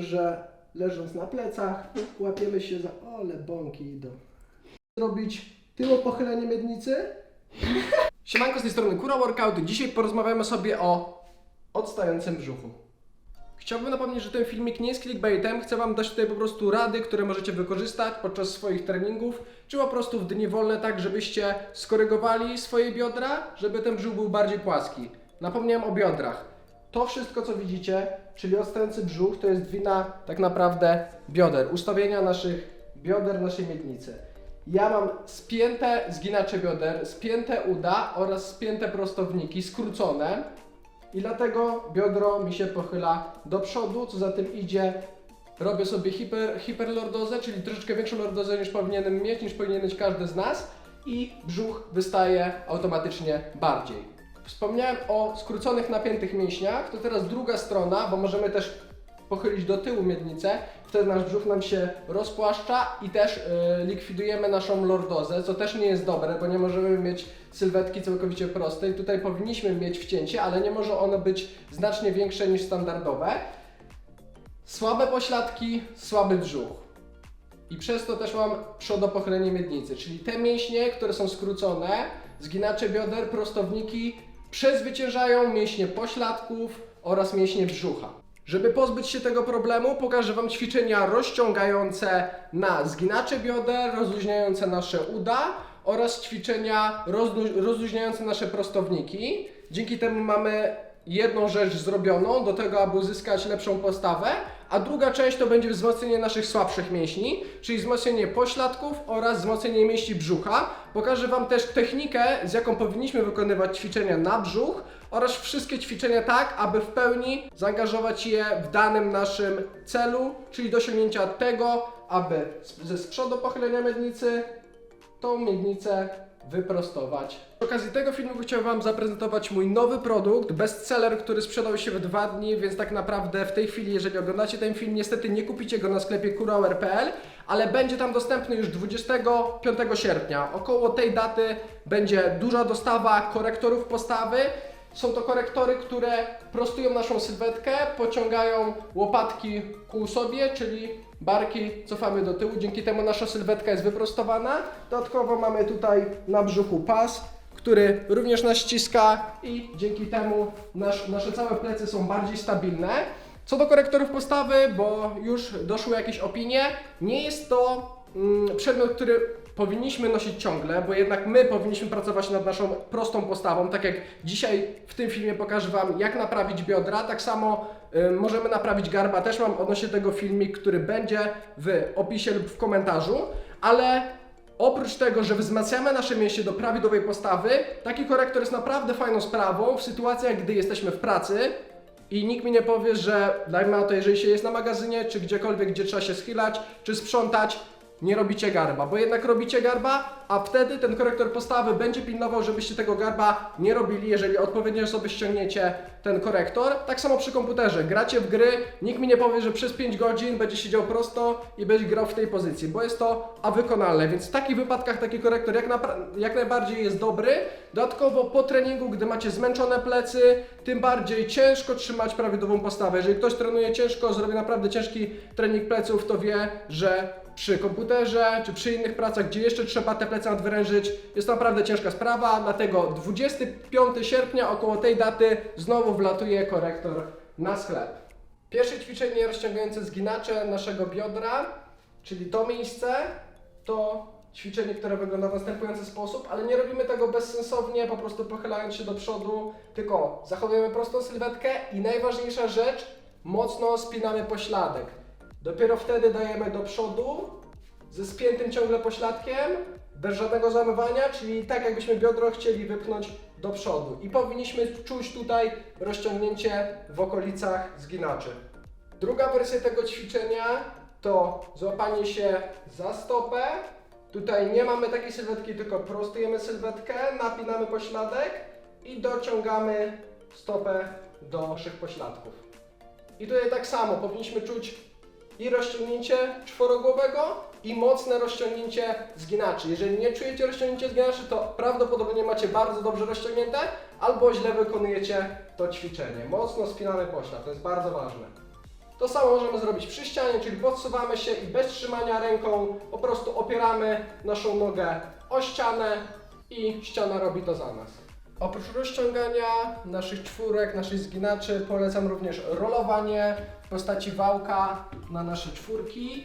że leżąc na plecach, łapiemy się za... Ole, bąki idą. Zrobić tyło pochylenie miednicy. Siemanko, z tej strony Kura Workout. Dzisiaj porozmawiamy sobie o odstającym brzuchu. Chciałbym napomnieć, że ten filmik nie jest clickbaitem. Chcę Wam dać tutaj po prostu rady, które możecie wykorzystać podczas swoich treningów, czy po prostu w dni wolne, tak żebyście skorygowali swoje biodra, żeby ten brzuch był bardziej płaski. Napomniałem o biodrach. To wszystko, co widzicie, czyli odstający brzuch, to jest wina tak naprawdę bioder, ustawienia naszych bioder, naszej miednicy. Ja mam spięte zginacze bioder, spięte uda oraz spięte prostowniki, skrócone. I dlatego biodro mi się pochyla do przodu, co za tym idzie. Robię sobie hiper, hiperlordozę, czyli troszeczkę większą lordozę niż powinienem mieć, niż powinien mieć każdy z nas. I brzuch wystaje automatycznie bardziej. Wspomniałem o skróconych, napiętych mięśniach, to teraz druga strona, bo możemy też pochylić do tyłu miednicę, wtedy nasz brzuch nam się rozpłaszcza i też yy, likwidujemy naszą lordozę, co też nie jest dobre, bo nie możemy mieć sylwetki całkowicie prostej. Tutaj powinniśmy mieć wcięcie, ale nie może ono być znacznie większe niż standardowe. Słabe pośladki, słaby brzuch. I przez to też mam przodopochylenie miednicy, czyli te mięśnie, które są skrócone, zginacze bioder, prostowniki, przezwyciężają mięśnie pośladków oraz mięśnie brzucha. Żeby pozbyć się tego problemu, pokażę Wam ćwiczenia rozciągające na zginacze bioder, rozluźniające nasze uda oraz ćwiczenia rozlu- rozluźniające nasze prostowniki. Dzięki temu mamy jedną rzecz zrobioną do tego, aby uzyskać lepszą postawę, a druga część to będzie wzmocnienie naszych słabszych mięśni, czyli wzmocnienie pośladków oraz wzmocnienie mięśni brzucha. Pokażę Wam też technikę, z jaką powinniśmy wykonywać ćwiczenia na brzuch oraz wszystkie ćwiczenia tak, aby w pełni zaangażować je w danym naszym celu, czyli do osiągnięcia tego, aby ze z pochylenia miednicy tą miednicę wyprostować. Z okazji tego filmu chciałem Wam zaprezentować mój nowy produkt, bestseller, który sprzedał się w dwa dni, więc tak naprawdę w tej chwili, jeżeli oglądacie ten film, niestety nie kupicie go na sklepie kurauer.pl, ale będzie tam dostępny już 25 sierpnia. Około tej daty będzie duża dostawa korektorów postawy. Są to korektory, które prostują naszą sylwetkę, pociągają łopatki ku sobie, czyli barki cofamy do tyłu. Dzięki temu nasza sylwetka jest wyprostowana. Dodatkowo mamy tutaj na brzuchu pas, który również nas ściska i dzięki temu nasz, nasze całe plecy są bardziej stabilne. Co do korektorów postawy, bo już doszły jakieś opinie, nie jest to przedmiot, który powinniśmy nosić ciągle, bo jednak my powinniśmy pracować nad naszą prostą postawą. Tak jak dzisiaj w tym filmie pokażę Wam, jak naprawić biodra, tak samo y, możemy naprawić garba. Też mam odnośnie tego filmik, który będzie w opisie lub w komentarzu, ale Oprócz tego, że wzmacniamy nasze mięśnie do prawidłowej postawy, taki korektor jest naprawdę fajną sprawą w sytuacjach, gdy jesteśmy w pracy i nikt mi nie powie, że dajmy na to, jeżeli się jest na magazynie, czy gdziekolwiek, gdzie trzeba się schylać, czy sprzątać, nie robicie garba, bo jednak robicie garba, a wtedy ten korektor postawy będzie pilnował, żebyście tego garba nie robili, jeżeli odpowiednio sobie ściągniecie ten korektor. Tak samo przy komputerze, gracie w gry, nikt mi nie powie, że przez 5 godzin będzie siedział prosto i będzie grał w tej pozycji, bo jest to a wykonalne, więc w takich wypadkach taki korektor jak, jak najbardziej jest dobry. Dodatkowo po treningu, gdy macie zmęczone plecy, tym bardziej ciężko trzymać prawidłową postawę. Jeżeli ktoś trenuje ciężko, zrobi naprawdę ciężki trening pleców, to wie, że przy komputerze czy przy innych pracach, gdzie jeszcze trzeba te plecy nadwyrężyć, jest to naprawdę ciężka sprawa, dlatego 25 sierpnia około tej daty znowu wlatuje korektor na sklep. Pierwsze ćwiczenie rozciągające zginacze naszego biodra, czyli to miejsce, to ćwiczenie, które wygląda w następujący sposób, ale nie robimy tego bezsensownie, po prostu pochylając się do przodu, tylko zachowujemy prostą sylwetkę i najważniejsza rzecz, mocno spinamy pośladek. Dopiero wtedy dajemy do przodu, ze spiętym ciągle pośladkiem, bez żadnego zamywania, czyli tak jakbyśmy biodro chcieli wypchnąć do przodu. I powinniśmy czuć tutaj rozciągnięcie w okolicach zginaczy. Druga wersja tego ćwiczenia to złapanie się za stopę. Tutaj nie mamy takiej sylwetki, tylko prostujemy sylwetkę, napinamy pośladek i dociągamy stopę do naszych pośladków. I tutaj tak samo powinniśmy czuć i rozciągnięcie czworogłowego i mocne rozciągnięcie zginaczy. Jeżeli nie czujecie rozciągnięcia zginaczy, to prawdopodobnie macie bardzo dobrze rozciągnięte albo źle wykonujecie to ćwiczenie. Mocno spinamy poślad, to jest bardzo ważne. To samo możemy zrobić przy ścianie, czyli podsuwamy się i bez trzymania ręką po prostu opieramy naszą nogę o ścianę i ściana robi to za nas. Oprócz rozciągania naszych czwórek, naszych zginaczy, polecam również rolowanie w postaci wałka na nasze czwórki.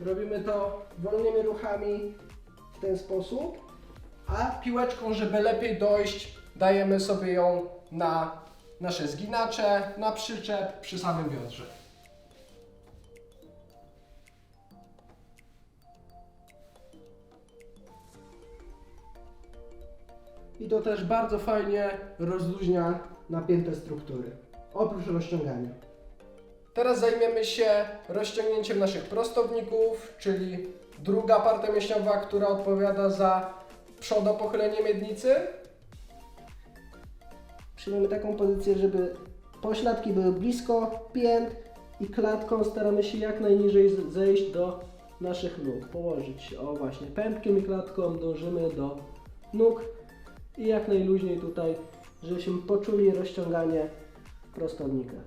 Robimy to wolnymi ruchami w ten sposób, a piłeczką, żeby lepiej dojść, dajemy sobie ją na nasze zginacze, na przyczep przy samym biodrze. I to też bardzo fajnie rozluźnia napięte struktury, oprócz rozciągania. Teraz zajmiemy się rozciągnięciem naszych prostowników, czyli druga partia mięśniowa, która odpowiada za przodopochylenie miednicy. Przyjmiemy taką pozycję, żeby pośladki były blisko pięt i klatką staramy się jak najniżej zejść do naszych nóg. Położyć się, o właśnie, pępkiem i klatką dążymy do nóg i jak najluźniej tutaj, żebyśmy poczuli rozciąganie w prostownikach.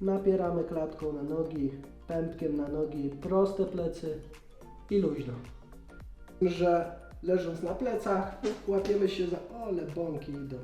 Napieramy klatką na nogi, pępkiem na nogi, proste plecy i luźno. że leżąc na plecach łapiemy się za ole bąki idą.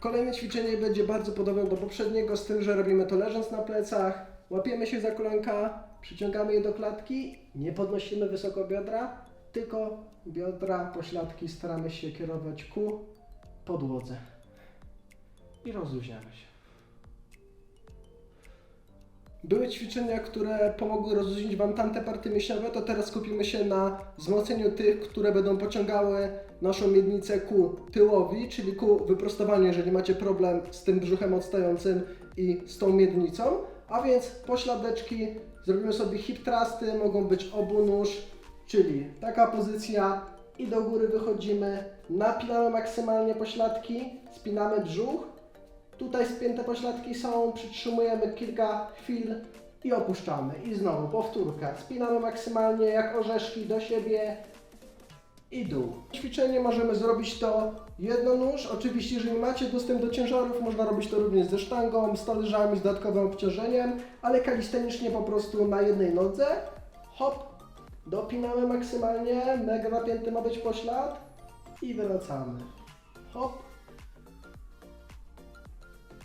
Kolejne ćwiczenie będzie bardzo podobne do poprzedniego, z tym, że robimy to leżąc na plecach, łapiemy się za kolanka, przyciągamy je do klatki, nie podnosimy wysoko biodra, tylko biodra, pośladki staramy się kierować ku podłodze i rozluźniamy się. Były ćwiczenia, które pomogły rozluźnić Wam tamte partie mięśniowe, to teraz skupimy się na wzmocnieniu tych, które będą pociągały naszą miednicę ku tyłowi, czyli ku wyprostowaniu, jeżeli macie problem z tym brzuchem odstającym i z tą miednicą. A więc pośladeczki, zrobimy sobie hip trusty, mogą być obu nóż, czyli taka pozycja i do góry wychodzimy, napinamy maksymalnie pośladki, spinamy brzuch, Tutaj spięte pośladki są, przytrzymujemy kilka chwil i opuszczamy. I znowu powtórka. Spinamy maksymalnie jak orzeszki do siebie i dół. Ćwiczenie możemy zrobić to jednonóż. Oczywiście, jeżeli macie dostęp do ciężarów, można robić to również ze sztangą, z talerzami, z dodatkowym obciążeniem, ale kalistenicznie po prostu na jednej nodze. Hop, dopinamy maksymalnie, mega napięty ma być poślad i wracamy. Hop,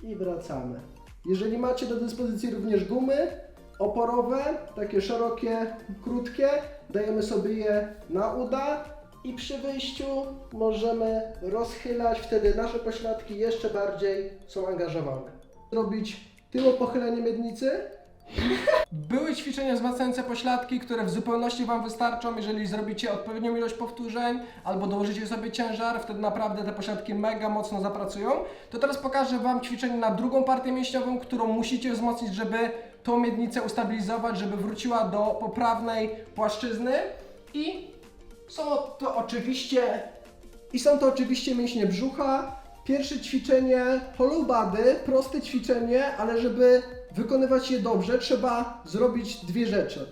i wracamy. Jeżeli macie do dyspozycji również gumy oporowe, takie szerokie, krótkie, dajemy sobie je na uda i przy wyjściu możemy rozchylać, wtedy nasze pośladki jeszcze bardziej są angażowane. Robić tyło pochylenie miednicy. Były ćwiczenia wzmacniające pośladki, które w zupełności Wam wystarczą, jeżeli zrobicie odpowiednią ilość powtórzeń albo dołożycie sobie ciężar, wtedy naprawdę te pośladki mega mocno zapracują. To teraz pokażę Wam ćwiczenie na drugą partię mięśniową, którą musicie wzmocnić, żeby tą miednicę ustabilizować, żeby wróciła do poprawnej płaszczyzny i są to oczywiście i są to oczywiście mięśnie brzucha. Pierwsze ćwiczenie hollow body, proste ćwiczenie, ale żeby wykonywać je dobrze, trzeba zrobić dwie rzeczy.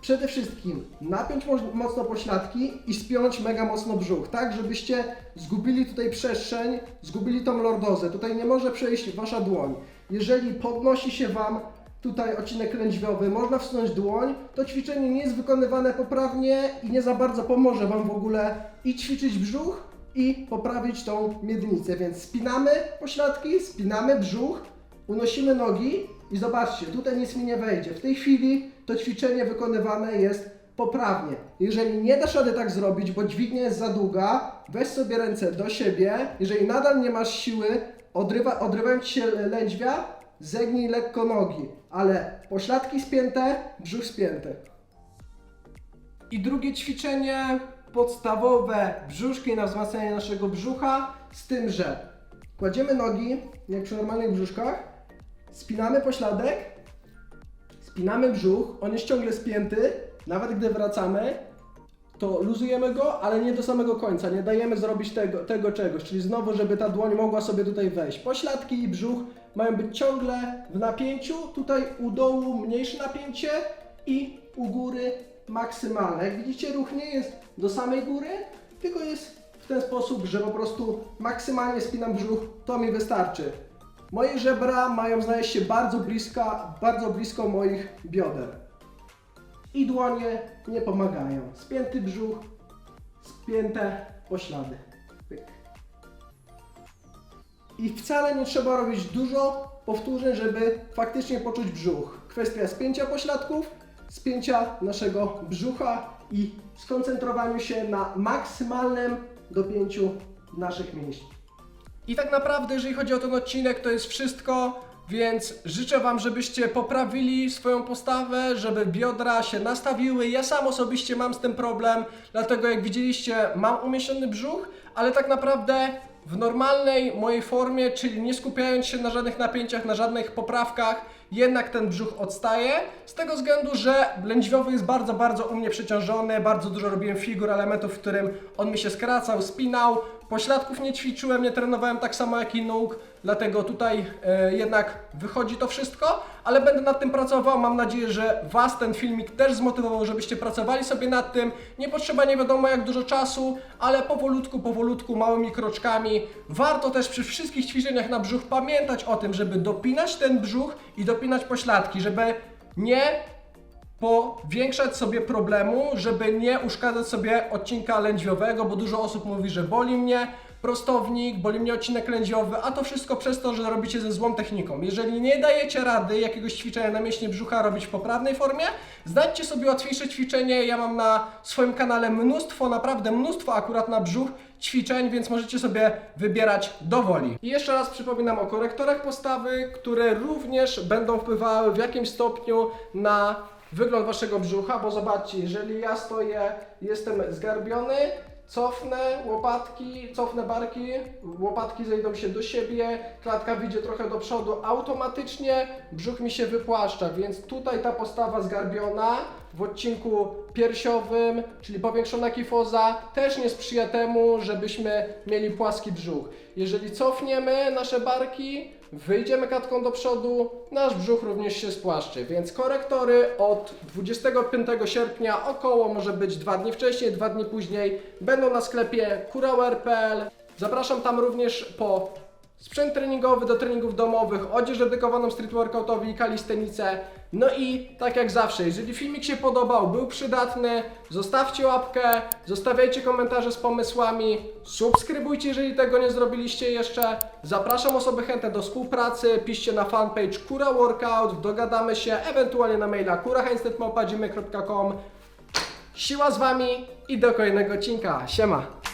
Przede wszystkim napiąć mo- mocno pośladki i spiąć mega mocno brzuch, tak żebyście zgubili tutaj przestrzeń, zgubili tą lordozę. Tutaj nie może przejść wasza dłoń. Jeżeli podnosi się wam tutaj odcinek lędźwiowy, można wsunąć dłoń, to ćwiczenie nie jest wykonywane poprawnie i nie za bardzo pomoże wam w ogóle i ćwiczyć brzuch, i poprawić tą miednicę. Więc spinamy pośladki, spinamy brzuch, unosimy nogi i zobaczcie, tutaj nic mi nie wejdzie. W tej chwili to ćwiczenie wykonywane jest poprawnie. Jeżeli nie dasz rady tak zrobić, bo dźwignia jest za długa, weź sobie ręce do siebie. Jeżeli nadal nie masz siły, odrywa, odrywają ci się lędźwia, zegnij lekko nogi, ale pośladki spięte, brzuch spięty. I drugie ćwiczenie podstawowe brzuszki na wzmacnianie naszego brzucha, z tym, że kładziemy nogi, jak przy normalnych brzuszkach, spinamy pośladek, spinamy brzuch, on jest ciągle spięty, nawet gdy wracamy, to luzujemy go, ale nie do samego końca, nie dajemy zrobić tego, tego czegoś, czyli znowu, żeby ta dłoń mogła sobie tutaj wejść. Pośladki i brzuch mają być ciągle w napięciu, tutaj u dołu mniejsze napięcie i u góry maksymalne. Jak widzicie, ruch nie jest do samej góry, tylko jest w ten sposób, że po prostu maksymalnie spinam brzuch, to mi wystarczy. Moje żebra mają znaleźć się bardzo blisko, bardzo blisko moich bioder. I dłonie nie pomagają. Spięty brzuch, spięte poślady. Pyk. I wcale nie trzeba robić dużo powtórzeń, żeby faktycznie poczuć brzuch. Kwestia spięcia pośladków, spięcia naszego brzucha i skoncentrowaniu się na maksymalnym dopięciu naszych mięśni. I tak naprawdę, jeżeli chodzi o ten odcinek, to jest wszystko. Więc życzę Wam, żebyście poprawili swoją postawę, żeby biodra się nastawiły. Ja sam osobiście mam z tym problem, dlatego jak widzieliście, mam umieśniony brzuch, ale tak naprawdę w normalnej mojej formie, czyli nie skupiając się na żadnych napięciach, na żadnych poprawkach, jednak ten brzuch odstaje. Z tego względu, że lędźwiowy jest bardzo, bardzo u mnie przeciążony, bardzo dużo robiłem figur, elementów, w którym on mi się skracał, spinał. Pośladków nie ćwiczyłem, nie trenowałem tak samo jak i nóg, dlatego tutaj e, jednak wychodzi to wszystko, ale będę nad tym pracował. Mam nadzieję, że Was ten filmik też zmotywował, żebyście pracowali sobie nad tym. Nie potrzeba nie wiadomo jak dużo czasu, ale powolutku, powolutku, małymi kroczkami. Warto też przy wszystkich ćwiczeniach na brzuch pamiętać o tym, żeby dopinać ten brzuch i dopinać pośladki, żeby nie powiększać sobie problemu, żeby nie uszkadzać sobie odcinka lędźwiowego, bo dużo osób mówi, że boli mnie prostownik, boli mnie odcinek lędźwiowy, a to wszystko przez to, że robicie ze złą techniką. Jeżeli nie dajecie rady jakiegoś ćwiczenia na mięśnie brzucha robić w poprawnej formie, znajdźcie sobie łatwiejsze ćwiczenie. Ja mam na swoim kanale mnóstwo, naprawdę mnóstwo akurat na brzuch ćwiczeń, więc możecie sobie wybierać do woli. I jeszcze raz przypominam o korektorach postawy, które również będą wpływały w jakimś stopniu na wygląd waszego brzucha, bo zobaczcie, jeżeli ja stoję, jestem zgarbiony, cofnę łopatki, cofnę barki, łopatki zejdą się do siebie, klatka wyjdzie trochę do przodu, automatycznie brzuch mi się wypłaszcza, więc tutaj ta postawa zgarbiona w odcinku piersiowym, czyli powiększona kifoza, też nie sprzyja temu, żebyśmy mieli płaski brzuch. Jeżeli cofniemy nasze barki, wyjdziemy klatką do przodu, nasz brzuch również się spłaszczy. Więc korektory od 25 sierpnia, około może być dwa dni wcześniej, dwa dni później, będą na sklepie kurauer.pl. Zapraszam tam również po sprzęt treningowy do treningów domowych, odzież dedykowaną street workoutowi i kalistenice. No i tak jak zawsze, jeżeli filmik się podobał, był przydatny, zostawcie łapkę, zostawiajcie komentarze z pomysłami, subskrybujcie, jeżeli tego nie zrobiliście jeszcze. Zapraszam osoby chętne do współpracy, piszcie na fanpage Kura Workout, dogadamy się, ewentualnie na maila kuraheinstedt.com. Siła z Wami i do kolejnego odcinka. Siema!